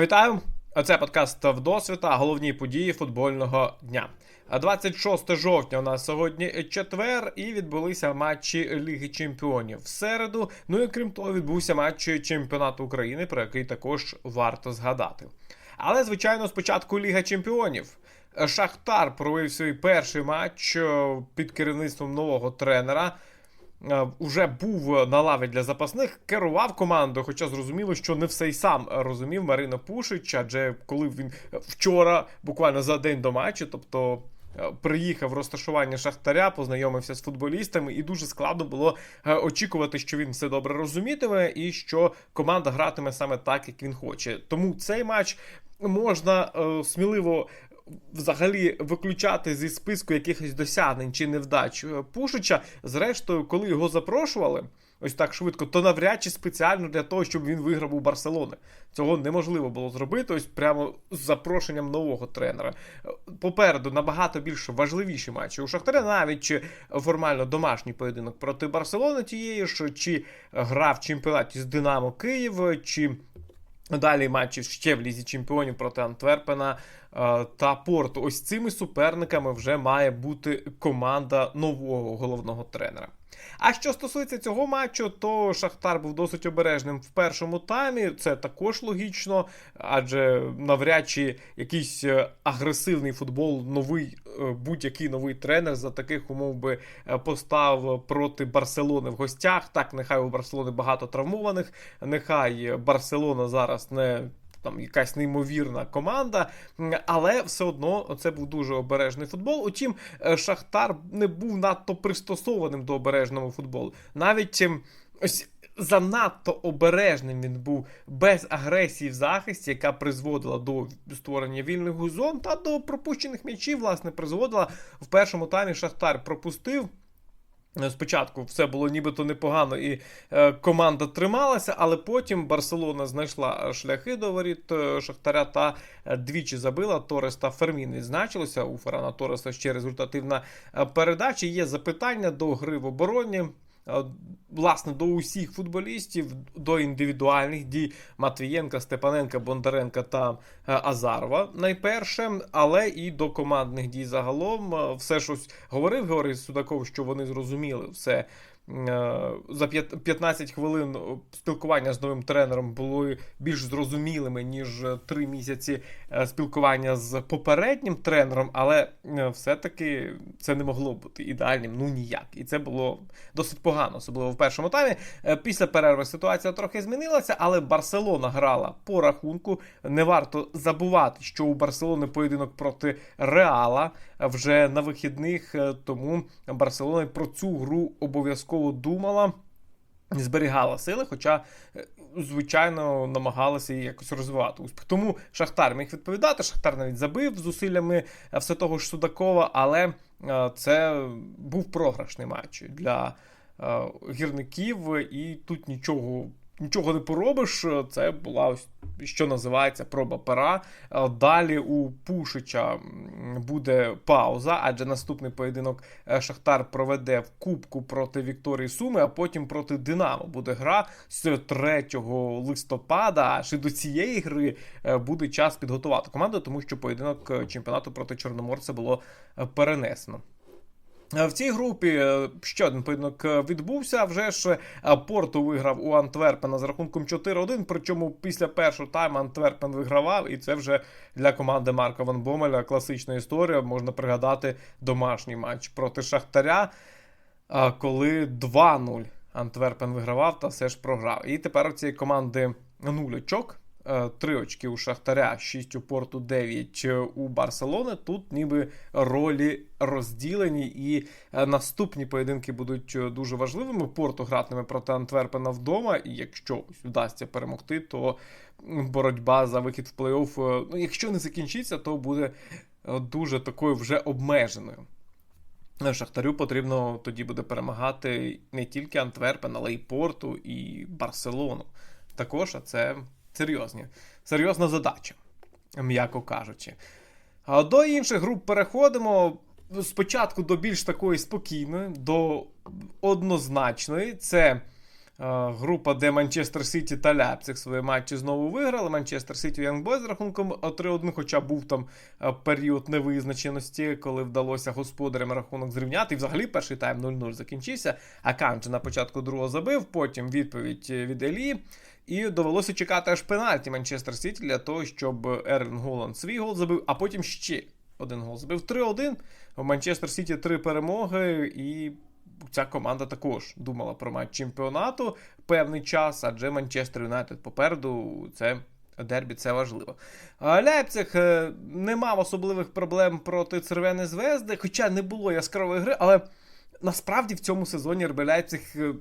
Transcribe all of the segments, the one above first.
Вітаю! Це подкаст «Вдосвіта», головні події футбольного дня. 26 жовтня у нас сьогодні четвер, і відбулися матчі Ліги Чемпіонів в середу. Ну і крім того, відбувся матч чемпіонату України, про який також варто згадати. Але, звичайно, спочатку Ліга Чемпіонів. Шахтар провів свій перший матч е, під керівництвом нового тренера. Е, Уже був на лаві для запасних, керував командою, хоча зрозуміло, що не все й сам розумів Марина Пушич, адже коли він вчора, буквально за день до матчу, тобто. е, Приїхав в розташування Шахтаря, познайомився з футболістами, і дуже складно було е, очікувати, що він все добре розумітиме, і що команда гратиме саме так, як він хоче. Тому цей матч можна е, сміливо взагалі виключати зі списку якихось досягнень чи невдач е, Пушича. Зрештою, коли його запрошували. Ось так швидко, то навряд чи спеціально для того, щоб він виграв у Барселони. Цього неможливо було зробити. Ось прямо з запрошенням нового тренера. Попереду набагато більш важливіші матчі. У Шахтаря навіть чи формально домашній поєдинок проти Барселони тієї ж, чи гра в чемпіонаті з Динамо Київ, чи Далі матчі ще в лізі чемпіонів проти Антверпена е, та Порту. Ось цими суперниками вже має бути команда нового головного тренера. А що стосується цього матчу, то Шахтар був досить обережним в першому таймі. Це також логічно, адже навряд чи якийсь е, агресивний футбол, новий е, будь-який новий тренер за таких умов би е, постав проти Барселони в гостях. Так, нехай у Барселони багато травмованих, нехай Барселона зараз не. Там якась неймовірна команда, але все одно це був дуже обережний футбол. Утім, е, Шахтар не був надто пристосованим до обережного футболу. Навіть ем, ось занадто обережним він був без агресії в захисті, яка призводила до створення вільних зон та до пропущених м'ячів, власне, призводила в першому таймі Шахтар пропустив. Е, Спочатку все було нібито непогано, і е, команда трималася, але потім Барселона знайшла шляхи до воріт е, Шахтаря та е, двічі забила. Торес та Фермін Відзначилося У Ферана Тореса ще результативна е, передача. Є запитання до гри в обороні. Власне, до усіх футболістів, до індивідуальних дій Матвієнка, Степаненка, Бондаренка та е, Азарова найперше, але і до командних дій загалом. Е, Все ж ось говорив Георгій Судаков, що вони зрозуміли все. Е, За п'ят- 15 хвилин спілкування з новим тренером були більш зрозумілими, ніж е, три місяці е, спілкування з попереднім тренером, але е, все-таки це не могло бути ідеальним, ну ніяк. І це було досить погано, особливо в першому таймі. Після перерви ситуація трохи змінилася, але Барселона грала по рахунку. Не варто забувати, що у Барселони поєдинок проти Реала вже на вихідних, е, тому Барселона про цю гру обов'язково думала. Зберігала сили, хоча, е, звичайно, намагалася її якось розвивати успіх. Тому Шахтар міг відповідати. Шахтар навіть забив зусиллями е, все того ж Судакова, але це був програшний матч для гірників, і тут нічого. Нічого не поробиш, це була ось що називається проба пера. Е, Далі у Пушича буде пауза, адже наступний поєдинок е, Шахтар проведе в Кубку проти Вікторії Суми, а потім проти Динамо буде гра з 3 листопада. Аж і до цієї гри е, буде час підготувати команду, тому що поєдинок чемпіонату проти Чорноморця було перенесено. Е, В цій групі е, ще один поєдинок е, відбувся. Вже ж Порту виграв у Антверпена з рахунком 4-1. Причому після першого тайму Антверпен вигравав, і це вже для команди Марка Ван Бомеля класична історія. Можна пригадати домашній матч проти Шахтаря, коли 2-0 Антверпен вигравав та все ж програв. І тепер у цієї команди 0 очок. Е, Три очки у Шахтаря, 6 у Порту, 9 у Барселони. Тут ніби ролі розділені, і е, наступні поєдинки будуть е, дуже важливими. Порту гратиме проти Антверпена вдома, і якщо вдасться перемогти, то боротьба за вихід в плей-офф, е, ну якщо не закінчиться, то буде е, дуже такою вже обмеженою. Е, Шахтарю потрібно тоді буде перемагати не тільки Антверпен, але й Порту і Барселону. Також а це серйозні, серйозна задача, м'яко кажучи. А до інших груп переходимо. Спочатку до більш такої спокійної, до однозначної. Це група, де Манчестер Сіті та Ляпциг свої матчі знову виграли. Манчестер Сіті Янгбой з рахунком 3-1, хоча був там е, період невизначеності, коли вдалося господарям рахунок зрівняти. І взагалі перший тайм 0-0 закінчився. А Канджі на початку другого забив, потім відповідь від Елі. І довелося чекати аж пенальті Манчестер Сіті для того, щоб Ерлін Голланд свій гол забив, а потім ще один гол забив 3-1. В Манчестер Сіті три перемоги, і ця команда також думала про матч чемпіонату певний час, адже Манчестер Юнайтед попереду це. Дербі це важливо. Ляйпциг е, не мав особливих проблем проти Червоної звезди, хоча не було яскравої гри, але насправді в цьому сезоні РБ Ляйпциг е,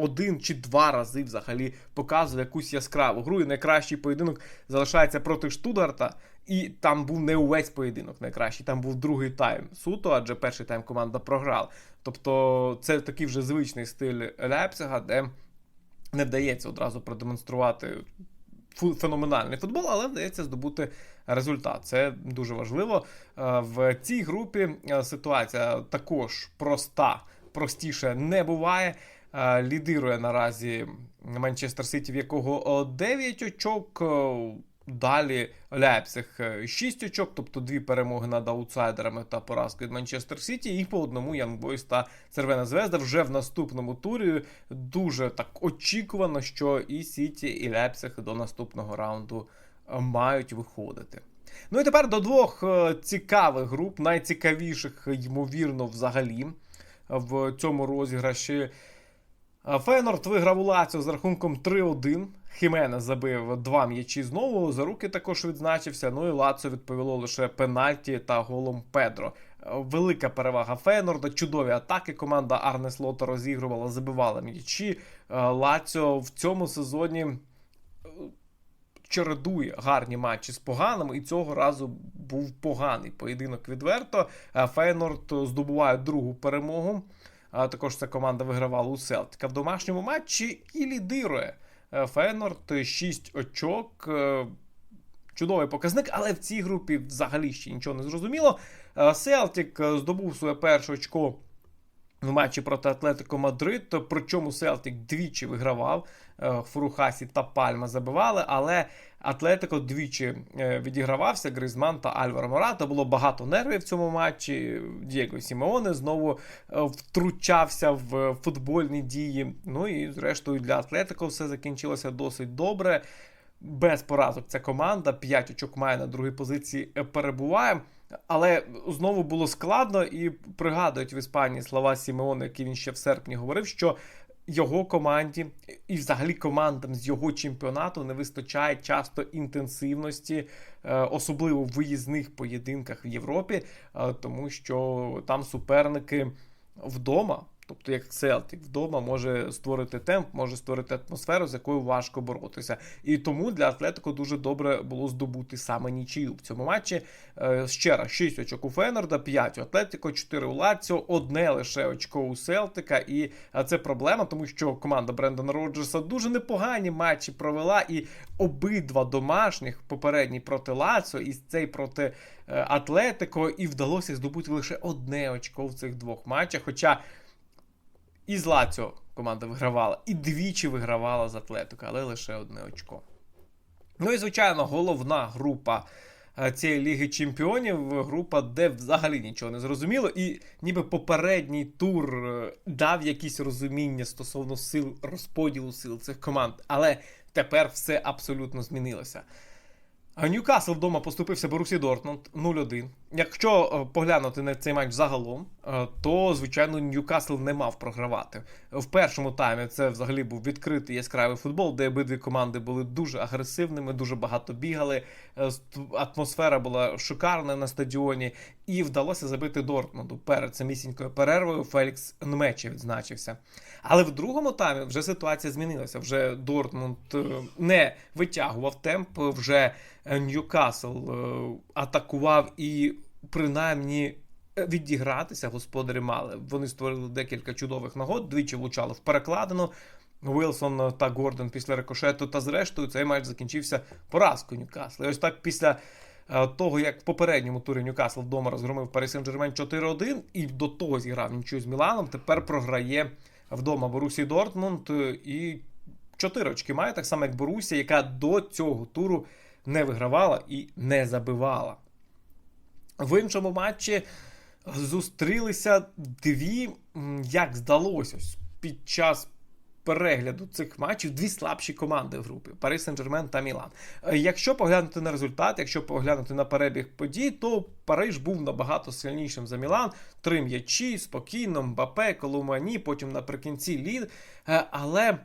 один чи два рази взагалі показує якусь яскраву гру. І найкращий поєдинок залишається проти Штутгарта. І там був не увесь поєдинок найкращий, там був другий тайм суто, адже перший тайм команда програла. Тобто це такий вже звичний стиль Лейпцига, де не вдається одразу продемонструвати феноменальний футбол, але вдається здобути результат. Це дуже важливо. Е, в цій групі е, ситуація також проста, простіше не буває. Е, лідирує наразі Манчестер Сіті, в якого 9 очок. Далі Ляпсих 6 очок, тобто дві перемоги над аутсайдерами та поразки від Манчестер Сіті, і по одному Янгбойс та Червена Звезда вже в наступному турі. Дуже так очікувано, що і Сіті, і Ляпсих до наступного раунду мають виходити. Ну і тепер до двох е, цікавих груп, найцікавіших, ймовірно, взагалі в цьому розіграші. Фейнорд виграв у Лаціо з рахунком 3-1. Хімене забив два м'ячі знову. За руки також відзначився. Ну і Лаціо відповіло лише пенальті та голом Педро. Велика перевага Фейнорда, чудові атаки. Команда Арне Слота розігрувала, забивала м'ячі. Лаціо в цьому сезоні е, чередує гарні матчі з поганими, і цього разу був поганий поєдинок відверто. Фейнорд здобуває другу перемогу. А також ця команда вигравала у Селтика в домашньому матчі і лідирує. Фенорд 6 очок. Е, чудовий показник, але в цій групі взагалі ще нічого не зрозуміло. Селтік здобув своє перше очко в матчі проти Атлетико Мадрид. то Причому Селтик двічі вигравав. Фурухасі та Пальма забивали, але Атлетико двічі відігравався. Гризман та Альваро Мората. Було багато нервів в цьому матчі. Дієго Сімеоне знову втручався в футбольні дії. Ну і, зрештою, для Атлетико все закінчилося досить добре. Без поразок ця команда. П'ять очок має на другій позиції перебуває. Але знову було складно і пригадують в Іспанії слова Сімеона, які він ще в серпні говорив, що його команді і, взагалі, командам з його чемпіонату не вистачає часто інтенсивності, е, особливо в виїзних поєдинках в Європі, е, тому що там суперники вдома. Тобто, як Селтик вдома може створити темп, може створити атмосферу, з якою важко боротися. І тому для Атлетико дуже добре було здобути саме нічию в цьому матчі. Е, ще раз, 6 очок у Фенерда, 5 у Атлетико, 4 у Лаціо, одне лише очко у Селтика. І е, це проблема, тому що команда Брендона Роджерса дуже непогані матчі провела, і обидва домашніх попередній проти Лаціо і цей проти е, Атлетико, і вдалося здобути лише одне очко в цих двох матчах. Хоча і з Лаціо команда вигравала, і двічі вигравала з Атлетика, але лише одне очко. Ну і, звичайно, головна група е, цієї Ліги Чемпіонів група, де взагалі нічого не зрозуміло, і ніби попередній тур е, дав якісь розуміння стосовно сил розподілу сил цих команд. Але тепер все абсолютно змінилося. Ньюкасл вдома поступився Борусі Дортмунд 0-1. Якщо е, поглянути на цей матч загалом, е, то звичайно Ньюкасл не мав програвати. В першому таймі це взагалі був відкритий яскравий футбол, де обидві команди були дуже агресивними, дуже багато бігали. Е, атмосфера була шикарна на стадіоні, і вдалося забити Дортмунду перед самісінькою перервою. Фелікс Нмечі відзначився. Але в другому таймі вже ситуація змінилася. Вже Дортмунд не витягував темп. вже Ньюкасл атакував і принаймні е, відігратися господарі мали. Вони створили декілька чудових нагод, двічі влучали в перекладину. Вилсон та Гордон після рикошету, та зрештою цей матч закінчився поразкою Ньюкасла. І ось так після е, того, як в попередньому турі Ньюкасл вдома розгромив Парі Сен-Джермен 4-1 і до того зіграв нічого з Міланом, тепер програє вдома Борусі Дортмунд і 4 очки має, так само як Борусія, яка до цього туру не вигравала і не забивала. В іншому матчі зустрілися дві, як здалося, під час перегляду цих матчів дві слабші команди в групі Пари Сен-Жермен та Мілан. Е, якщо поглянути на результат, якщо поглянути на перебіг подій, то Париж був набагато сильнішим за Мілан. Три м'ячі, спокійно, Мбапе, Колумані, потім наприкінці лід. Е, але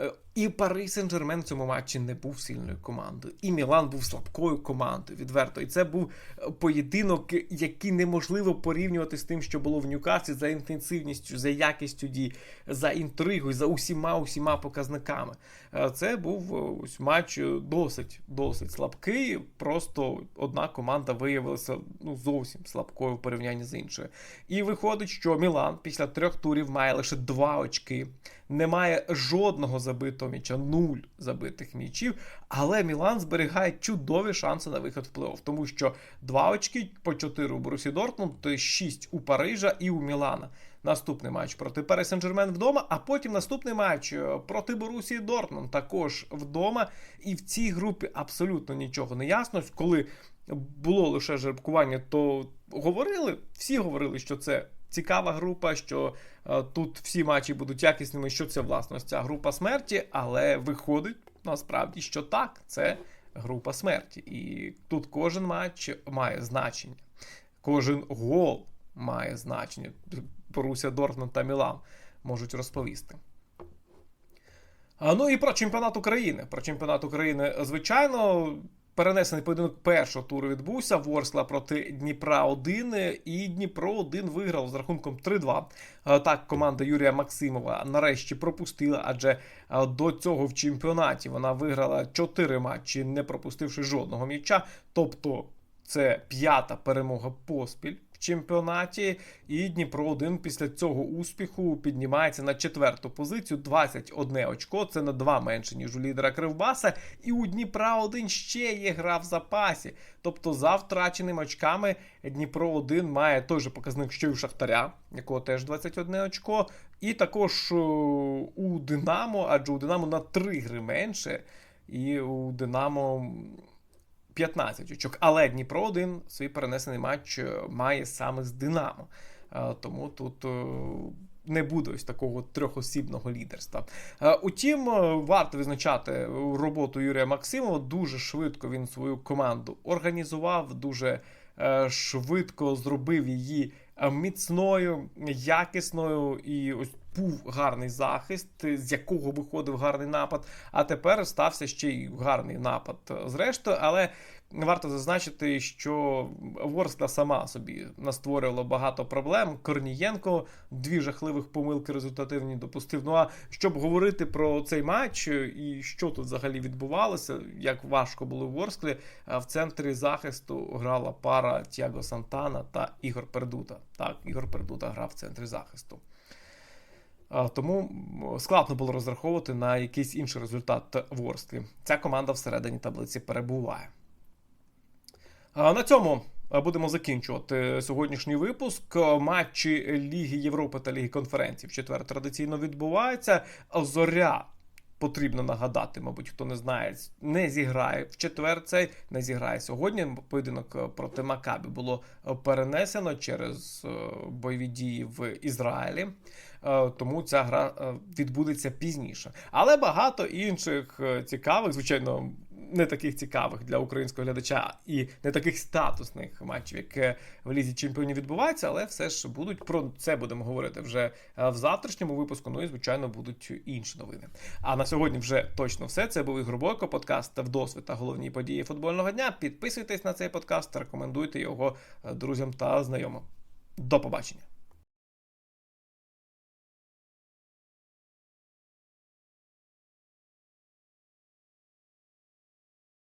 Е, і Пари Сен-Жермен в цьому матчі не був сильною командою. І Мілан був слабкою командою, відверто. І це був е, поєдинок, який неможливо порівнювати з тим, що було в Ньюкаслі за інтенсивністю, за якістю дій, за інтригою, за усіма усіма показниками. Е, це був ось матч досить досить слабкий. Просто одна команда виявилася ну, зовсім слабкою в порівнянні з іншою. І виходить, що Мілан після трьох турів має лише два очки, немає жодного забитого м'яча, нуль забитих м'ячів. Але Мілан зберігає чудові шанси на вихід в плей-офф, тому що два очки по чотири у Борусі Дортмунд, то шість у Парижа і у Мілана. Наступний матч проти Пари Сен-Жермен вдома, а потім наступний матч е, проти Борусії Дортмунд також вдома. І в цій групі абсолютно нічого не ясно. Коли було лише жеребкування, то говорили, всі говорили, що це цікава група, що е, тут всі матчі будуть якісними, що це власне ця група смерті, але виходить насправді, що так, це група смерті. І тут кожен матч має значення, кожен гол має значення. Боруся Дортмунд та Мілан можуть розповісти. Ну і про чемпіонат України. Про чемпіонат України, звичайно, Перенесений поєдинок першого туру відбувся. Ворскла проти Дніпра 1 і Дніпро 1 виграв з рахунком 3-2. Е, так, команда Юрія Максимова нарешті пропустила, адже е, до цього в чемпіонаті вона виграла 4 матчі, не пропустивши жодного м'яча. Тобто це п'ята перемога поспіль чемпіонаті. І Дніпро 1 після цього успіху піднімається на четверту позицію. 21 очко. Це на два менше, ніж у лідера Кривбаса. І у Дніпра 1 ще є гра в запасі. Тобто, за втраченими очками Дніпро 1 має той же показник, що й у Шахтаря, якого теж 21 очко. І також е, у Динамо, адже у Динамо на 3 гри менше. І у Динамо 15 очок. Але Дніпро 1 свій перенесений матч е, має саме з Динамо. Е, тому тут. Е, не буде ось такого трьохосібного лідерства. Утім, варто визначати роботу Юрія Максимова. Дуже швидко він свою команду організував, дуже швидко зробив її міцною, якісною і ось був гарний захист, з якого виходив гарний напад. А тепер стався ще й гарний напад, зрештою, але. Варто зазначити, що Ворскла сама собі настворювала багато проблем. Корнієнко дві жахливих помилки результативні допустив. Ну а щоб говорити про цей матч і що тут взагалі відбувалося, як важко було в Ворсклі, в центрі захисту грала пара Тіаго Сантана та Ігор Пердута. Так, Ігор Пердута грав в центрі захисту. Тому складно було розраховувати на якийсь інший результат в Ворсклі. Ця команда всередині таблиці перебуває. На цьому будемо закінчувати сьогоднішній випуск. Матчі Ліги Європи та Ліги конференцій в четвер традиційно відбуваються. Зоря. Потрібно нагадати, мабуть, хто не знає, не зіграє в четвер цей, не зіграє сьогодні. Поєдинок проти Макабі було перенесено через бойові дії в Ізраїлі. Е, тому ця гра е, відбудеться пізніше. Але багато інших е, цікавих, звичайно. Не таких цікавих для українського глядача і не таких статусних матчів, як в лізі чемпіонів відбуваються, але все ж будуть про це будемо говорити вже в завтрашньому випуску. Ну і звичайно будуть інші новини. А на сьогодні вже точно все. Це був Ігор Бойко, подкаст вдосвід та головні події футбольного дня. Підписуйтесь на цей подкаст, рекомендуйте його друзям та знайомим. До побачення.